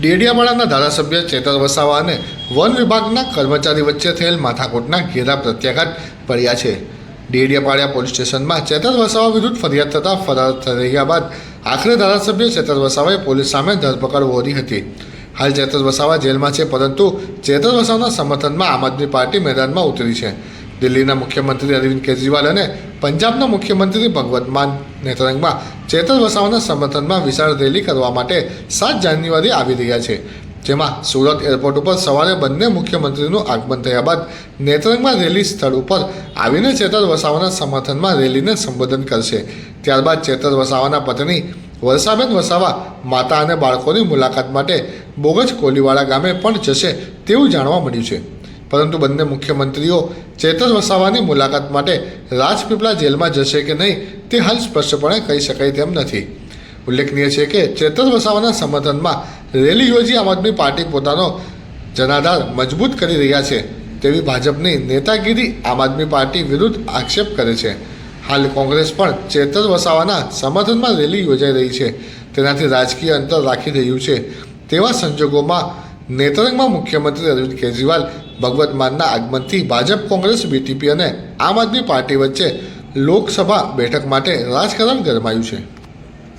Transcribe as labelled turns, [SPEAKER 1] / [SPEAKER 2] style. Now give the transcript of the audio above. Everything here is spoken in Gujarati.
[SPEAKER 1] ડેડિયાપાડાના ધારાસભ્ય ચેતર વસાવા અને વન વિભાગના કર્મચારી વચ્ચે થયેલ માથાકોટના ઘેરા પ્રત્યાઘાત પડ્યા છે. ડેડિયાપાડિયા પોલીસ સ્ટેશનમાં ચેતર વસાવા વિરુદ્ધ ફરિયાદ થતાં ફરાર થઈ રહ્યા બાદ આખરે ધારાસભ્ય ચેતર વસાવાએ પોલીસ સામે ધરપકડ વોરી હતી. હાલ ચેતર વસાવા જેલમાં છે, પરંતુ ચેતર વસાવાના સમર્થનમાં આમ આદમી પાર્ટી મેદાનમાં ઉતરી છે. દિલ્હીના મુખ્યમંત્રી અરવિંદ કેજરીવાલ અને પંજાબના મુખ્યમંત્રી ભગવત માન નેતૃત્વમાં ચેતર વસાવાના સમર્થનમાં વિશાળ રેલી કરવા માટે સાત જાન્યુઆરી આવી રહ્યા છે, જેમાં સુરત એરપોર્ટ ઉપર સવારે બંને મુખ્યમંત્રીનું આગમન થયા બાદ નેત્રંગમાં રેલી સ્થળ ઉપર આવીને ચેતર વસાવાના સમર્થનમાં રેલીને સંબોધન કરશે. ત્યારબાદ ચેતર વસાવાના પત્ની વર્ષાબેન વસાવા માતા અને બાળકોની મુલાકાત માટે બોગજ કોલીવાડા ગામે પણ જશે તેવું જાણવા મળ્યું છે. પરંતુ બંને મુખ્યમંત્રીઓ ચેતર વસાવાની મુલાકાત માટે રાજપીપળા જેલમાં જશે કે નહીં તે હાલ સ્પષ્ટપણે કહી શકાય તેમ નથી. ઉલ્લેખનીય છે કે ચેતર વસાવાના સમર્થનમાં રેલી યોજી આમ આદમી પાર્ટી પોતાનો જનાધાર મજબૂત કરી રહ્યા છે તેવી ભાજપની નેતાગીરી આમ આદમી પાર્ટી વિરુદ્ધ આક્ષેપ કરે છે. હાલ કોંગ્રેસ પણ ચેતર વસાવાના સમર્થનમાં રેલી યોજાઈ રહી છે. તેનાથી રાજકીય અંતર રાખી રહ્યું છે તેવા સંજોગોમાં નેતરંગમાં મુખ્યમંત્રી અરવિંદ કેજરીવાલ ભગવત માનના આગમનથી ભાજપ, કોંગ્રેસ, બીટીપી અને આમ આદમી પાર્ટી વચ્ચે લોકસભા બેઠક માટે રાજકારણ ગરમાયું છે.